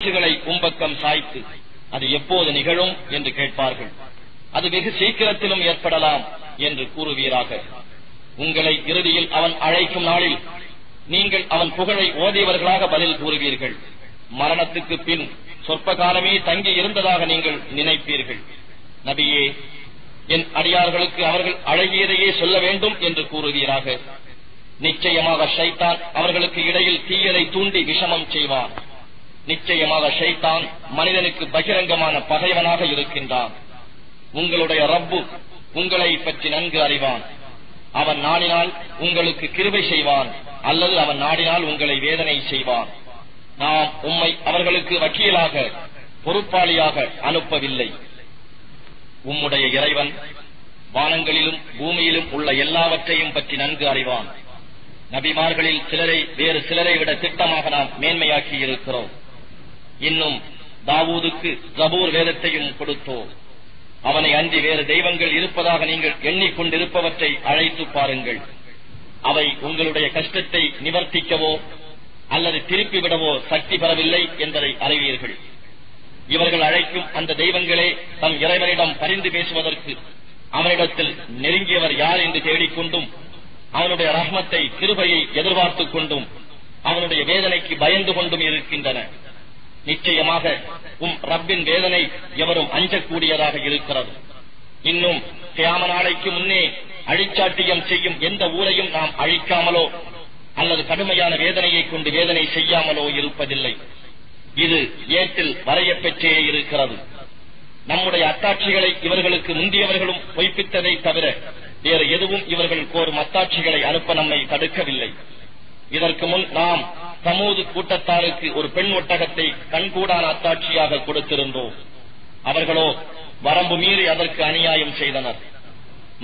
பேச்சுகளை உம்பக்கம் சாய்த்து அது எப்போது நிகழும் என்று கேட்பார்கள். அது வெகு சீக்கிரத்திலும் ஏற்படலாம் என்று கூறுவீராக. உங்களை இறுதியில் அவன் அழைக்கும் நாளில் நீங்கள் அவன் புகழை ஓதியவர்களாக பதில் கூறுவீர்கள். மரணத்துக்கு பின் சொற்ப காலமே தங்கி இருந்ததாக நீங்கள் நினைப்பீர்கள். நபியே என் அடியார்களுக்கு அவர்கள் அழகியதையே சொல்ல வேண்டும் என்று கூறுவீராக. நிச்சயமாக ஷைத்தான் அவர்களுக்கு இடையில் தீயதை தூண்டி விஷமம் செய்வான். நிச்சயமாக ஷைத்தான் மனிதனுக்கு பகிரங்கமான பகைவனாக இருக்கின்றான். உங்களுடைய ரப்பு உங்களை பற்றி நன்கு அறிவான். அவன் நாடினால் உங்களுக்கு கிருபை செய்வான் அல்லது அவன் நாடினால் உங்களை வேதனை செய்வான். நாம் உம்மை அவர்களுக்கு வக்கீலாக பொறுப்பாளியாக அனுப்பவில்லை. உம்முடைய இறைவன் வானங்களிலும் பூமியிலும் உள்ள எல்லாவற்றையும் பற்றி நன்கு அறிவான். நபிமார்களில் சிலரை வேறு சிலரை விட திட்டமாக நாம் மேன்மையாக்கி இருக்கிறோம் இன்னும் தாவூதுக்கு ஜபூர் வேதத்தையும் கொடுத்தோம். அவனை அன்றி வேறு தெய்வங்கள் இருப்பதாக நீங்கள் எண்ணிக்கொண்டிருப்பவற்றை அழைத்து பாருங்கள். அவை உங்களுடைய கஷ்டத்தை நிவர்த்திக்கவோ அல்லது திருப்பிவிடவோ சக்தி பெறவில்லை என்பதை அறிவீர்கள். இவர்கள் அழைக்கும் அந்த தெய்வங்களே தம் இறைவனிடம் பரிந்து பேசுவதற்கு அவனிடத்தில் நெருங்கியவர் யார் என்று தேடிக்கொண்டும் அவனுடைய ரஹ்மத்தை திருபையை எதிர்பார்த்துக் கொண்டும் அவனுடைய வேதனைக்கு பயந்து கொண்டும் இருக்கின்றன. நிச்சயமாக உம் ரப்பின் வேதனை எவரும் அஞ்சக்கூடியதாக இருக்கிறது. இன்னும் தியாம நாளைக்கு முன்னே அழிச்சாட்டியம் செய்யும் எந்த ஊரையும் நாம் அழிக்காமலோ அல்லது கடுமையான வேதனையை கொண்டு வேதனை செய்யாமலோ இருப்பதில்லை. இது ஏட்டில் வரையப்பெற்றே இருக்கிறது. நம்முடைய அத்தாட்சிகளை இவர்களுக்கு முந்தியவர்களும் பொய்ப்பித்ததை தவிர வேறு எதுவும் இவர்கள் கோரும் அத்தாட்சிகளை அனுப்ப நம்மை தடுக்கவில்லை. இதற்கு முன் நாம் சமூது கூட்டத்தாருக்கு ஒரு பெண் ஒட்டகத்தை கண்கூடான அத்தாட்சியாக கொடுத்திருந்தோம். அவர்களோ வரம்பு மீறி அதற்கு அநியாயம் செய்தனர்.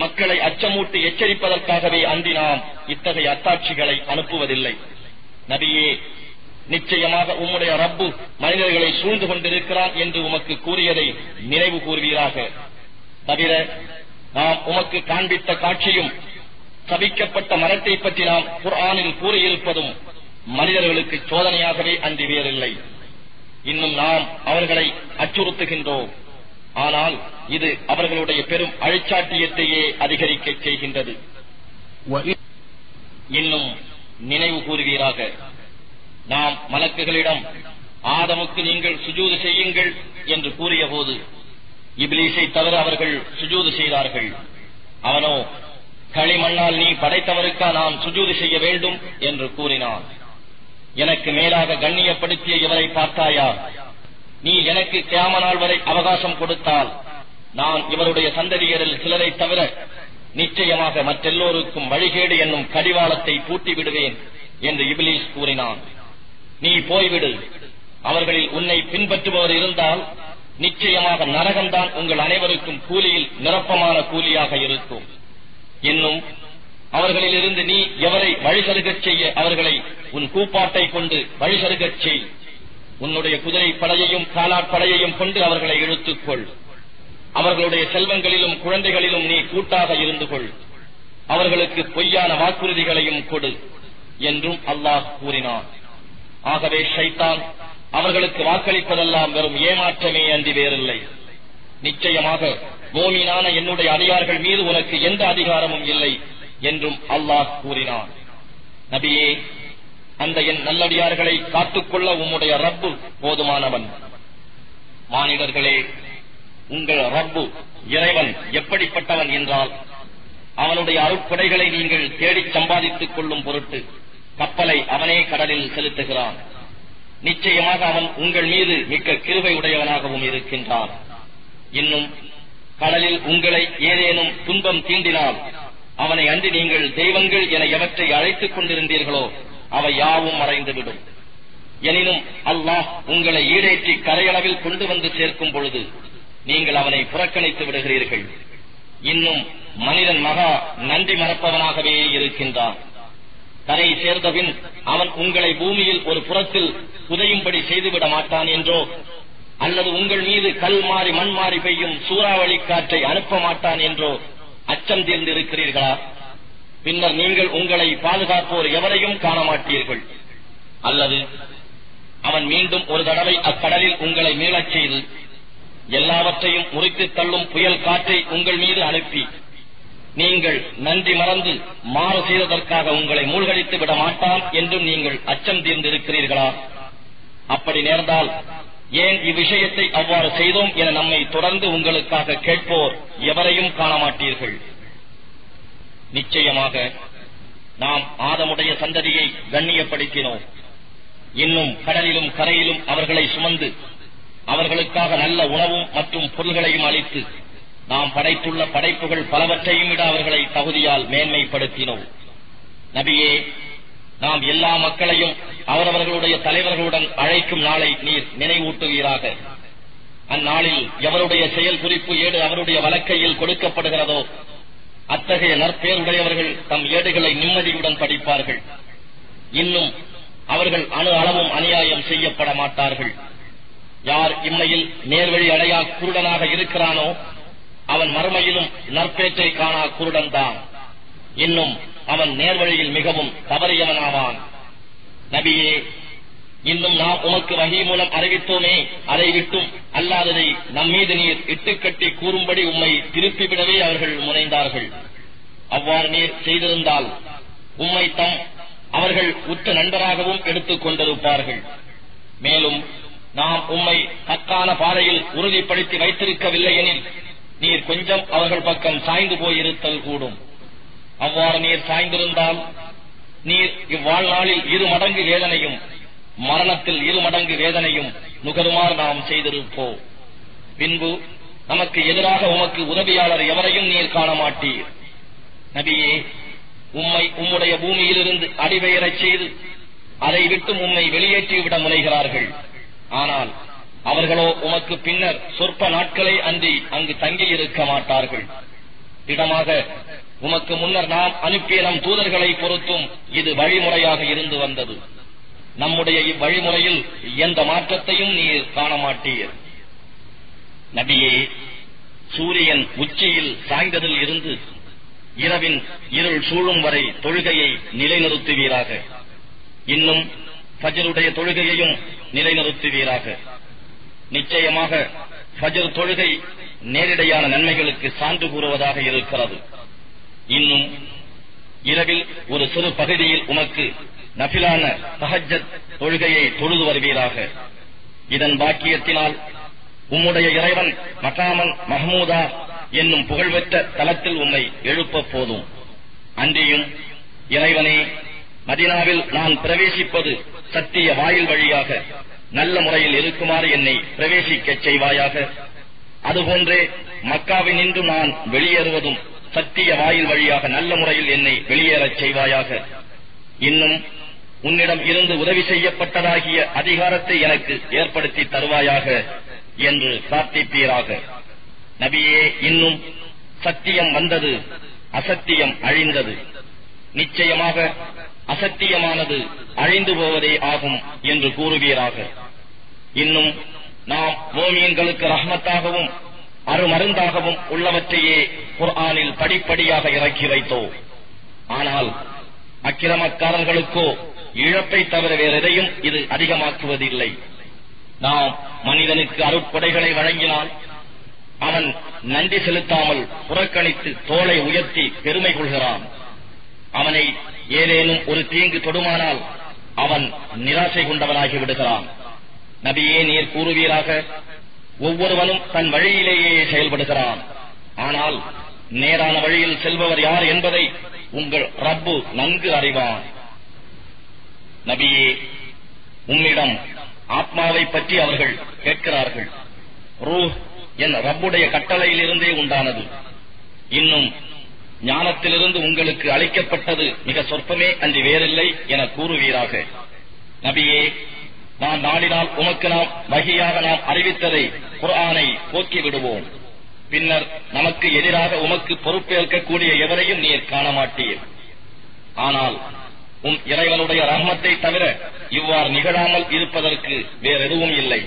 மக்களை அச்சமூட்டி எச்சரிப்பதற்காகவே அன்றி நாம் இத்தகைய அத்தாட்சிகளை அனுப்புவதில்லை. நபியே நிச்சயமாக உம்முடைய ரப்பு மனிதர்களை சூழ்ந்து கொண்டிருக்கிறான் என்று உமக்கு கூறியதை நினைவு கூறுவீராக தவிர நாம் உமக்கு காண்பித்த காட்சியும் சபிக்கப்பட்ட மரத்தை பற்றி நாம் குர்ஆனில் கூறியிருப்பதும் மனிதர்களுக்கு சோதனையாகவே அன்றி வேறில்லை இன்னும் நாம் அவர்களை அச்சுறுத்துகின்றோம். ஆனால் இது அவர்களுடைய பெரும் அழிச்சாட்டியத்தையே அதிகரிக்கச் செய்கின்றது. இன்னும் நினைவு கூறுவீராக. நாம் மலக்குகளிடம் ஆதமுக்கு நீங்கள் சுஜூது செய்யுங்கள் என்று கூறிய போது இபிலீஸை தவிர அவர்கள் சுஜூது செய்தார்கள். அவனோ களிமண்ணால் நீ படைத்தவருக்கா நான் சுஜூது செய்ய வேண்டும்? என்று கூறினான். எனக்கு மேலாக கண்ணியப்படுத்திய இவரை பார்த்தாயா? நீ எனக்கு கேம நாள் வரை அவகாசம் கொடுத்தால் நான் இவருடைய சந்ததியரில் சிலரை தவிர நிச்சயமாக மற்றெல்லோருக்கும் வழிகேடு என்னும் கடிவாளத்தை பூட்டி விடுவேன் என்று இபிலீஸ் கூறினான். நீ போய்விடு. அவர்களில் உன்னை பின்பற்றுபவர் இருந்தால் நிச்சயமாக நரகம்தான் உங்கள் அனைவருக்கும் கூலியில் நிரப்பமான கூலியாக இருக்கும். இன்னும் அவர்களிலிருந்து நீ எவரை வழிசருகச் செய்ய அவர்களை உன் கூப்பாட்டை கொண்டு வழிசருகச் செய். உன்னுடைய குதிரை படையையும் காலாட்படையையும் கொண்டு அவர்களை இழுத்துக்கொள் அவர்களுடைய செல்வங்களிலும் குழந்தைகளிலும் நீ கூட்டாக இருந்து கொள். அவர்களுக்கு பொய்யான வாக்குறுதிகளையும் கொடு என்றும் அல்லாஹ் கூறினான். ஆகவே ஷைத்தான் அவர்களுக்கு வாக்களிப்பதெல்லாம் வெறும் ஏமாற்றமே அன்றி வேறில்லை. நிச்சயமாக மோமீனான என்னுடைய அடியார்கள் மீது உனக்கு எந்த அதிகாரமும் இல்லை. என்றும் அல்லாஹ் கூறினான். நபியே அந்த என் நல்லடியார்களை காத்துக்கொள்ள உம்முடைய ரப்பு போதுமானவன். மானிடர்களே உங்கள் ரப்பு இறைவன் எப்படிப்பட்டவன் என்றால் அவனுடைய அருட்படைகளை நீங்கள் தேடிச் சம்பாதித்துக் கொள்ளும் பொருட்டு கப்பலை அவனே கடலில் செலுத்துகிறான். நிச்சயமாக அவன் உங்கள் மீது மிக்க கிருவை உடையவனாகவும் இருக்கின்றான். இன்னும் கடலில் உங்களை ஏதேனும் துன்பம் தீண்டினால் அவனை அன்றி நீங்கள் தெய்வங்கள் என எவற்றை அழைத்துக் கொண்டிருந்தீர்களோ அவை யாவும் மறைந்துவிடும். எனினும் அல்லாஹ் உங்களை ஈடேற்றி கரையளவில் கொண்டு வந்து சேர்க்கும் பொழுது நீங்கள் அவனை புறக்கணித்து விடுகிறீர்கள். இன்னும் மனிதன் மகா நன்றி மறப்பவனாகவே இருக்கின்றான். தன்னை சேர்ந்தபின் அவன் உங்களை பூமியில் ஒரு புறத்தில் புதையும்படி செய்துவிட மாட்டான் என்றோ அல்லது உங்கள் மீது கல் மாறி மண் மாறி பெய்யும் சூறாவளி காற்றை அனுப்ப மாட்டான் என்றோ அச்சம் தீர்ந்திருக்கிறீர்களா? பின்னர் நீங்கள் உங்களை பாதுகாப்போர் எவரையும் காண மாட்டீர்கள் அல்லது அவன் மீண்டும் ஒரு தடவை அக்கடலில் உங்களை மீளச் செய்து எல்லாவற்றையும் முறித்து தள்ளும் புயல் காற்றை உங்கள் மீது அனுப்பி நீங்கள் நன்றி மறந்து மாறு செய்ததற்காக உங்களை மூழ்கடித்து விட மாட்டான் என்றும் நீங்கள் அச்சம் தீர்ந்திருக்கிறீர்களா? அப்படி நேர்ந்தால் ஏன் இவ்விஷயத்தை அவ்வாறு செய்தோம் என நம்மை தொடர்ந்து உங்களுக்காக கேட்போர் எவரையும் காண மாட்டீர்கள் நிச்சயமாக நாம் ஆதமுடைய சந்ததியை கண்ணியப்படுத்தினோம். இன்னும் கடலிலும் கரையிலும் அவர்களை சுமந்து அவர்களுக்காக நல்ல உணவும் மற்றும் பொருள்களையும் அளித்து நாம் படைத்துள்ள படைப்புகள் பலவற்றையும் விட அவர்களை தகுதியால் மேன்மைப்படுத்தினோம். நபியே நாம் எல்லா மக்களையும் அவரவர்களுடைய தலைவர்களுடன் அழைக்கும் நாளை நீர் நினைவூட்டுவீராக. அந்நாளில் எவருடைய செயல் குறிப்பு ஏடு அவருடைய வழக்கையில் கொடுக்கப்படுகிறதோ அத்தகைய நற்பேருடையவர்கள் தம் ஏடுகளை நிம்மதியுடன் படிப்பார்கள். இன்னும் அவர்கள் அணு அளவும் அநியாயம் செய்யப்பட மாட்டார்கள். யார் இம்மையில் நேர்வழி அடையா குருடனாக இருக்கிறானோ அவன் மறுமையிலும் நற்பேற்றை காணா குருடன்தான். இன்னும் அவன் நேர்வழியில் மிகவும் தவறியவனாவான். நபியே இன்னும் நாம் உமக்கு வகை மூலம் அறிவித்தோமே அதை விட்டும் அல்லாததை நம்மீது நீர் இட்டுக்கட்டி கூறும்படி உம்மை திருப்பிவிடவே அவர்கள் முனைந்தார்கள். அவ்வாறு நீர் செய்திருந்தால் உம்மை தம் அவர்கள் உற்ற நண்பராகவும் எடுத்துக் கொண்டிருப்பார்கள். மேலும் நாம் உம்மை தக்கான பாதையில் உறுதிப்படுத்தி வைத்திருக்கவில்லை எனில் நீர் கொஞ்சம் அவர்கள் பக்கம் சாய்ந்து போயிருத்தல் கூடும். அவ்வாறு நீர் சாய்ந்திருந்தால் நீர் இவ்வாழ்நாளில் இரு மடங்கு வேதனையும் மரணத்தில் இரு மடங்கு வேதனையும் நுகருமாறு நாம் செய்திருப்போம். பின்பு நமக்கு எதிராக உமக்கு உதவியாளர் எவரையும் நீர் காண மாட்டீர் நபியே உம்மை உம்முடைய பூமியிலிருந்து அடிபெயரச் செய்து அதை விட்டு உம்மை வெளியேற்றிவிட முனைகிறார்கள். ஆனால் அவர்களோ உமக்கு பின்னர் சொற்ப நாட்களே அன்றி அங்கு தங்கியிருக்க மாட்டார்கள். திடமாக உமக்கு முன்னர் நாம் அனுப்பிய நம் தூதர்களை பொறுத்தும் இது வழிமுறையாக இருந்து வந்தது. நம்முடைய இவ்வழிமுறையில் எந்த மாற்றத்தையும் நீர் காண மாட்டீர் நபியே சூரியன் உச்சியில் சாய்ந்ததில் இருந்து இரவின் இருள் சூழும் வரை தொழுகையை நிலைநிறுத்துவீராக. இன்னும் ஃபஜருடைய தொழுகையையும் நிலைநிறுத்துவீராக. நிச்சயமாக ஃபஜர் தொழுகை நேரிடையான நன்மைகளுக்கு சான்று கூறுவதாக இருக்கிறது. இன்னும் இரவில் ஒரு சிறு பகுதியில் உமக்கு நபிலான தஹஜத் தொழுகையை தொழுது வருவீராக. இதன் பாக்கியத்தினால் உம்முடைய இறைவன் மகாமன் மஹமூதா என்னும் புகழ்பெற்ற தலத்தில் உம்மை எழுப்ப போதும். அன்றியும் இறைவனே மதினாவில் நான் பிரவேசிப்பது சத்திய வாயில் வழியாக நல்ல முறையில் இருக்குமாறு என்னை பிரவேசிக்கச் செய்வாயாக. அதுபோன்றே மக்காவினின்று நான் வெளியேறுவதும் சத்திய வாயில் வழியாக நல்ல முறையில் என்னை வெளியேறச் செய்வாயாக. இன்னும் உன்னிடம் இருந்து உதவி செய்யப்பட்டதாகிய அதிகாரத்தை எனக்கு ஏற்படுத்தி தருவாயாக என்று பிரார்த்திப்பீராக. நபியே இன்னும் சத்தியம் வந்தது அசத்தியம் அழிந்தது. நிச்சயமாக அசத்தியமானது அழிந்து போவதே ஆகும் என்று கூறுவீராக. இன்னும் நாம் ஓமியன்களுக்கு ரஹ்மத்தாகவும் அருமருந்தாகவும் உள்ளவற்றையே குர்ஆனில் படிப்படியாக இறக்கி வைத்தோம் ஆனால் அக்கிரமக்காரர்களுக்கோ இழப்பை தவிர வேறெதையும் இது அதிகமாக்குவதில்லை. நாம் மனிதனுக்கு அருட்கொடைகளை வழங்கினால் அவன் நன்றி செலுத்தாமல் புறக்கணித்து தோலை உயர்த்தி பெருமை கொள்கிறான். அவனை ஏதேனும் ஒரு தீங்கு தொடுமானால் அவன் நிராசை கொண்டவனாகி விடுகிறான். நபியே நீர் கூறுவீராக. ஒவ்வொருவனும் தன் வழியிலேயே செயல்படுகிறான். ஆனால் நேரான வழியில் செல்பவர் யார் என்பதை உங்கள் ரப்பு நன்கு அறிவான். நபியே உம்மிடம் ஆத்மாவை பற்றி அவர்கள் கேட்கிறார்கள். ரூ என் ரப்புடைய கட்டளையிலிருந்தே உண்டானது. இன்னும் ஞானத்திலிருந்து உங்களுக்கு அளிக்கப்பட்டது மிக சொற்பமே அன்றி வேறில்லை என கூறுவீராக. நபியே நான் நாடினால் உமக்கு நாம் வகையாக நாம் அறிவித்ததை குர்ஆனை போக்கி விடுவோம் பின்னர் நமக்கு எதிராக உமக்கு பொறுப்பேற்கக்கூடிய எவரையும் நீர் காண மாட்டீர் ஆனால் உம் இறைவனுடைய ரஹ்மத்தை தவிர இவ்வாறு நிகழாமல் இருப்பதற்கு வேறெதுவும் இல்லை.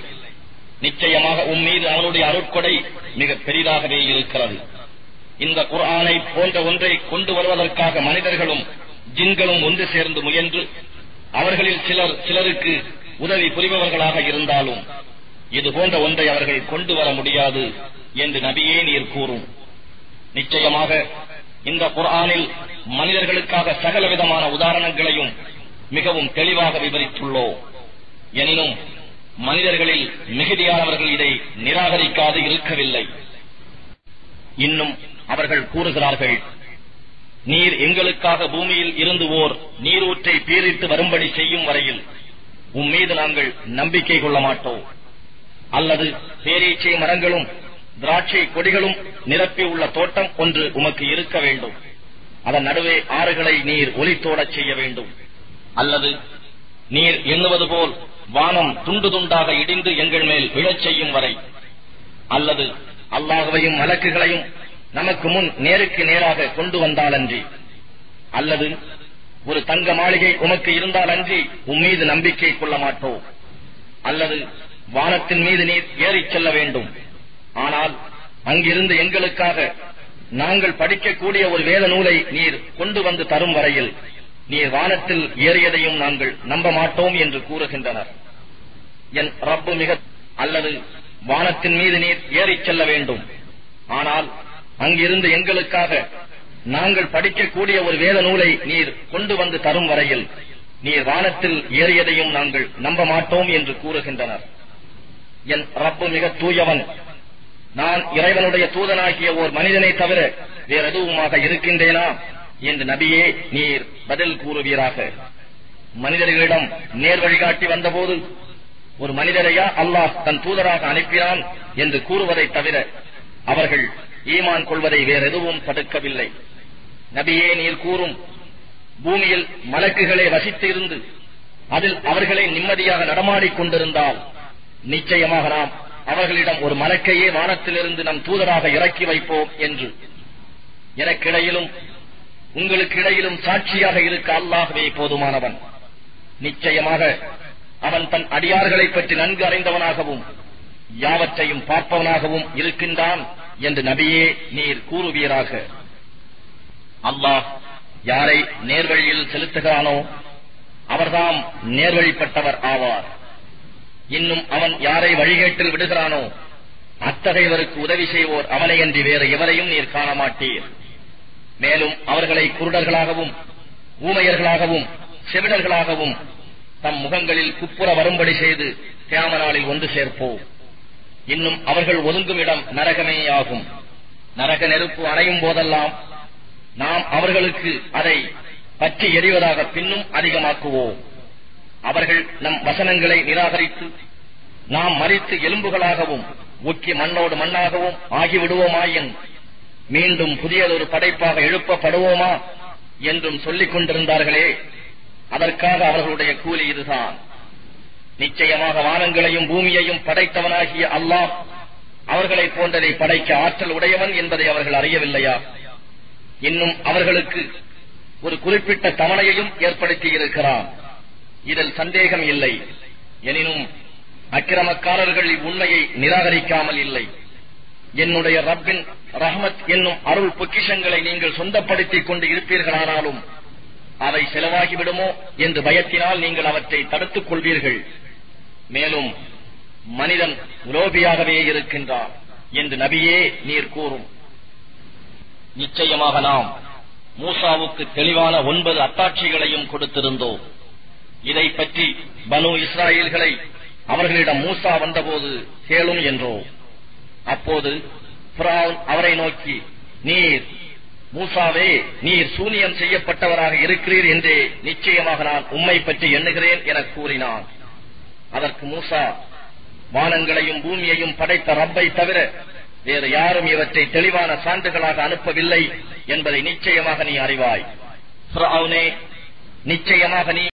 நிச்சயமாக உம் மீது அவனுடைய அருட்கொடை மிக பெரிதாகவே இருக்கிறது. இந்த குரானை போன்ற ஒன்றை கொண்டு வருவதற்காக மனிதர்களும் ஜின்களும் ஒன்று சேர்ந்து முயன்று அவர்களில் சிலர் சிலருக்கு உதவி புரிபவர்களாக இருந்தாலும் இது போன்ற ஒன்றை அவர்கள் கொண்டு வர முடியாது. என்று நபியே நீர் கூறும். நிச்சயமாக இந்த குர்ஆனில் மனிதர்களுக்காக சகல விதமான உதாரணங்களையும் மிகவும் தெளிவாக விவரித்துள்ளோம் எனினும் மனிதர்களில் மிகுதியானவர்கள் இதை நிராகரிக்காது இருக்கவில்லை. இன்னும் அவர்கள் கூறுகிறார்கள் நீர் எங்களுக்காக பூமியில் இருந்து ஓர் நீரூற்றை பீரிட்டு வரும்படி செய்யும் வரையில் உம்மீது நாங்கள் நம்பிக்கை கொள்ள மாட்டோம். அல்லது பேரீச்சை மரங்களும் திராட்சை கொடிகளும் நிரப்பியுள்ள தோட்டம் ஒன்று உமக்கு இருக்க வேண்டும். அதன் நடுவே ஆறுகளை நீர் ஒலித்தோடச் செய்ய வேண்டும். அல்லது நீர் எண்ணுவது போல் வானம் துண்டு துண்டாக இடிந்து எங்கள் மேல் விழச் செய்யும் வரை. அல்லது அல்லாஹுவையும் மலக்குகளையும் நமக்கு முன் நேருக்கு நேராக கொண்டு வந்தாலன்றி. அல்லது ஒரு தங்க மாளிகை உமக்கு இருந்தாலன்றி உம்மீது நம்பிக்கை கொள்ள மாட்டோம். அல்லது வானத்தின் மீது நீர் ஏறிச் செல்ல வேண்டும். ஆனால் அங்கிருந்து எங்களுக்காக நாங்கள் படிக்கக்கூடிய ஒரு வேத நூலை நீர் கொண்டு வந்து தரும் வரையில் நீர் வானத்தில் ஏறியதையும் நாங்கள் நம்ப மாட்டோம் என்று கூறுகின்றனர். என் ரப்பு மிக அல்லது வானத்தின் மீது நீர் ஏறிச் செல்ல வேண்டும். ஆனால் அங்கிருந்து எங்களுக்காக நாங்கள் படிக்கக்கூடிய ஒரு வேத நூலை நீர் கொண்டு வந்து தரும் வரையில் நீர் வானத்தில் ஏறியதையும் நாங்கள் நம்ப மாட்டோம் என்று கூறுகின்றனர். என் ரப்பு மிக தூயவன். நான் இறைவனுடைய தூதனாகிய ஓர் மனிதனை தவிர வேற எதுவுமாக இருக்கின்றேனா? என்று நபியே நீர் பதில் கூறுவீராக. மனிதர்களிடம் நேர் வழிகாட்டி வந்தபோது ஒரு மனிதரையா அல்லாஹ் தன் தூதராக அனுப்பினான் என்று கூறுவதை தவிர அவர்கள் ஈமான் கொள்வதை வேற எதுவும் தடுக்கவில்லை. நபியே நீர் கூறும் பூமியில் மலக்குகளை வசித்து இருந்து அதில் அவர்களை நிம்மதியாக நடமாடிக் கொண்டிருந்தால் நிச்சயமாக நாம் அவர்களிடம் ஒரு மலக்கையே வானத்திலிருந்து நம் தூதராக இறக்கி வைப்போம் என்று. எனக்கிடையிலும் உங்களுக்கு இடையிலும் சாட்சியாக இருக்க அல்லாகவே போதுமானவன். நிச்சயமாக அவன் தன் அடியார்களை பற்றி நன்கு அறிந்தவனாகவும் யாவற்றையும் பார்ப்பவனாகவும் இருக்கின்றான் என்று நபியே நீர் கூறுவீராக. அல்லாஹ் யாரை நேர்வழியில் செலுத்துகிறானோ அவர்தாம் நேர்வழிப்பட்டவர் ஆவார். இன்னும் அவன் யாரை வழிகேட்டில் விடுகிறானோ அத்தகையவருக்கு உதவி செய்வோர் அவனையன்றி வேறு எவரையும் நீர் காண மாட்டீர் மேலும் அவர்களை குருடர்களாகவும் ஊமையர்களாகவும் செவிடர்களாகவும் தம் முகங்களில் குப்புற வரும்படி செய்து தியாமனாளில் ஒன்று சேர்ப்போம். இன்னும் அவர்கள் ஒதுங்கும் இடம் நரகமேயாகும். நரக நெருப்பு அணையும் போதெல்லாம் நாம் அவர்களுக்கு அதை பற்றி எறிவதாக பின்னும் அதிகமாக்குவோம். அவர்கள் நம் வசனங்களை நிராகரித்து நாம் மறித்து எலும்புகளாகவும் ஒக்கி மண்ணோடு மண்ணாகவும் ஆகிவிடுவோமாயின் மீண்டும் புதியதொரு படைப்பாக எழுப்பப்படுவோமா என்றும் சொல்லிக் கொண்டிருந்தார்களே. அதற்காக அவர்களுடைய கூலி இதுதான். நிச்சயமாக வானங்களையும் பூமியையும் படைத்தவனாகிய அல்லாஹ் அவர்களைப் போன்றதை படைக்க ஆற்றல் உடையவன் என்பதை அவர்கள் அறியவில்லையா? இன்னும் அவர்களுக்கு ஒரு குறிப்பிட்ட தவணையையும் ஏற்படுத்தியிருக்கிறான். இதில் சந்தேகம் இல்லை. எனினும் அக்கிரமக்காரர்கள் இவ்வுண்மையை நிராகரிக்காமல் இல்லை. என்னுடைய ரப்பின் ரஹமத் என்னும் அருள் பொக்கிஷங்களை நீங்கள் சொந்தப்படுத்திக் கொண்டு இருப்பீர்களானாலும் அவை செலவாகிவிடுமோ என்று பயத்தினால் நீங்கள் அவற்றை தடுத்துக் கொள்வீர்கள். மேலும் மனிதன் உலோபியாகவே இருக்கின்றான் என்று நபியே நீர் கூறும். நிச்சயமாக நாம் மூசாவுக்கு தெளிவான ஒன்பது அத்தாட்சிகளையும் கொடுத்திருந்தோம். இதை பற்றி பனு இஸ்ராயல்களை அவர்களிடம் மூசா வந்தபோது கேளும் என்றோ. அப்போது அவரை நோக்கி நீர் மூசாவே நீர் சூனியம் செய்யப்பட்டவராக இருக்கிறீர் என்றே நிச்சயமாக நான் உம்மை பற்றி எண்ணுகிறேன் என கூறினான். அதற்கு மூசா வானங்களையும் பூமியையும் படைத்த ரப்பை தவிர வேறு யாரும் இவற்றை தெளிவான சான்றுகளாக அனுப்பவில்லை என்பதை நிச்சயமாக நீ அறிவாய். நிச்சயமாக நீ